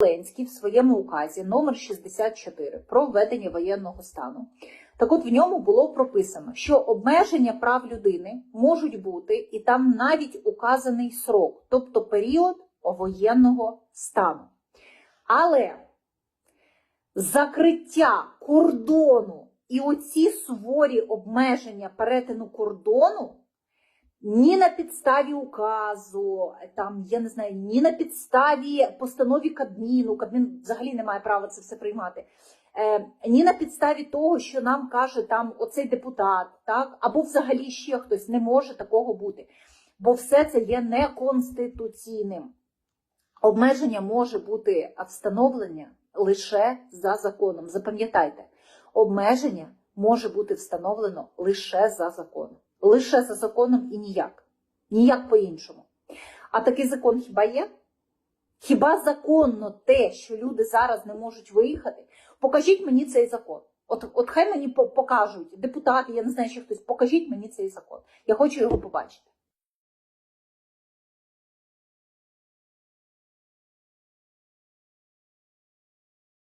Зеленський в своєму указі номер 64 про введення воєнного стану. Так от в ньому було прописано, що обмеження прав людини можуть бути, і там навіть указаний срок, тобто період воєнного стану. Але закриття кордону і оці суворі обмеження перетину кордону ні на підставі указу, там я не знаю, ні на підставі постанові Кабміну, Кабмін взагалі не має права це все приймати. Е, ні на підставі того, що нам каже там оцей депутат, так або взагалі ще хтось не може такого бути, бо все це є неконституційним. Обмеження може бути встановлення лише за законом. Запам'ятайте, обмеження може бути встановлено лише за законом. Лише за законом і ніяк. Ніяк по-іншому. А такий закон хіба є? Хіба законно те, що люди зараз не можуть виїхати? Покажіть мені цей закон. От, от хай мені по- покажуть депутати, я не знаю, що хтось, покажіть мені цей закон. Я хочу його побачити.